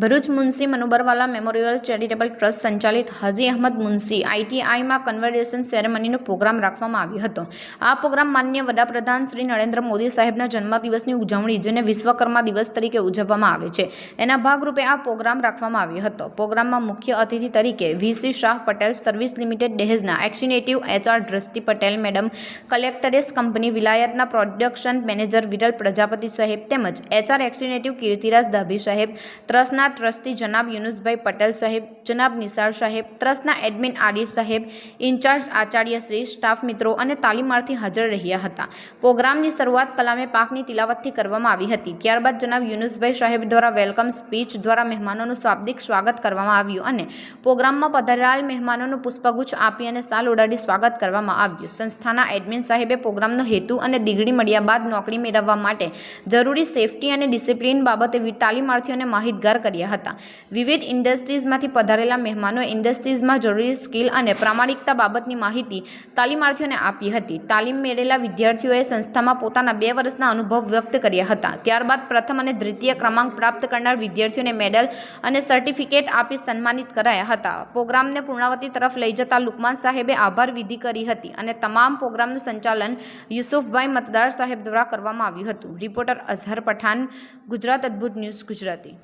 Bharuch Munshi Manubarwala memorial charitable trust સંચાલિત હાજી અહમદ મુનશી આઈટીઆઈમાં conversation સેરેમનીનો પ્રોગ્રામ રાખવામાં આવ્યો હતો. આ પ્રોગ્રામ માન્ય વડાપ્રધાન શ્રી નરેન્દ્ર મોદી સાહેબના જન્મદિવસની ઉજવણી, જેને વિશ્વકર્મા દિવસ તરીકે ઉજવવામાં આવે છે. એના ભાગરૂપે આ પ્રોગ્રામ રાખવામાં આવ્યો હતો. પ્રોગ્રામમાં મુખ્ય અતિથિ તરીકે VC Shah Patel service limited દહેજના executive HR Drashti Patel, madam કલેક્ટરેસ company વિલાયતના પ્રોડક્શન મેનેજર વિરલ પ્રજાપતિ સાહેબ તેમજ એચઆર એક્સિનેટિવ કીર્તિરાજ ડાભી સાહેબ, ટ્રસ્ટના ટ્રસ્ટી જનાબ યુનુસભાઈ પટેલ સાહેબ, જનાબ નિસાર સાહેબ, ટ્રસ્ટના એડમિન આરીફ સાહેબ, ઇન્ચાર્જ આચાર્ય શ્રી, સ્ટાફ મિત્રો અને તાલીમાર્થી હાજર રહ્યા હતા. પ્રોગ્રામની શરૂઆત કલામે પાકની તિલાવતથી કરવામાં આવી હતી. ત્યારબાદ જનાબ યુનુસભાઈ સાહેબ દ્વારા વેલકમ સ્પીચ દ્વારા મહેમાનોનું શાબ્દિક સ્વાગત કરવામાં આવ્યું અને પ્રોગ્રામમાં પધારેલ મહેમાનોનું પુષ્પગુચ્છ આપી અને સાલ ઉડાડી સ્વાગત કરવામાં આવ્યું. સંસ્થાના એડમિન સાહેબે પ્રોગ્રામનો હેતુ અને ડિગ્રી મળ્યા બાદ નોકરી મેળવવા માટે જરૂરી સેફટી અને ડિસિપ્લિન બાબતે તાલીમાર્થીઓને માહિતગાર કર્યા હતા. વિવિધ ઇન્ડસ્ટ્રીઝમાંથી પધારેલા મહેમાનોએ ઇન્ડસ્ટ્રીઝમાં જરૂરી સ્કિલ અને પ્રામાણિકતા બાબતની માહિતી તાલીમાર્થીઓને આપી હતી. તાલીમ મેળેલા વિદ્યાર્થીઓએ સંસ્થામાં પોતાના બે વર્ષના અનુભવ વ્યક્ત કર્યા હતા. ત્યારબાદ પ્રથમ અને દ્વિતીય ક્રમાંક પ્રાપ્ત કરનાર વિદ્યાર્થીઓને મેડલ અને સર્ટિફિકેટ આપી સન્માનિત કરાયા હતા. પ્રોગ્રામને પૂર્ણાવતી તરફ લઈ જતા લુકમાન સાહેબે આભાર વિધિ કરી હતી અને તમામ પ્રોગ્રામનું સંચાલન યુસુફભાઈ મતદાર સાહેબ દ્વારા કરવામાં આવ્યું હતું. રિપોર્ટર અઝહર પઠાણ, ગુજરાત અદ્ભુત ન્યૂઝ ગુજરાતી.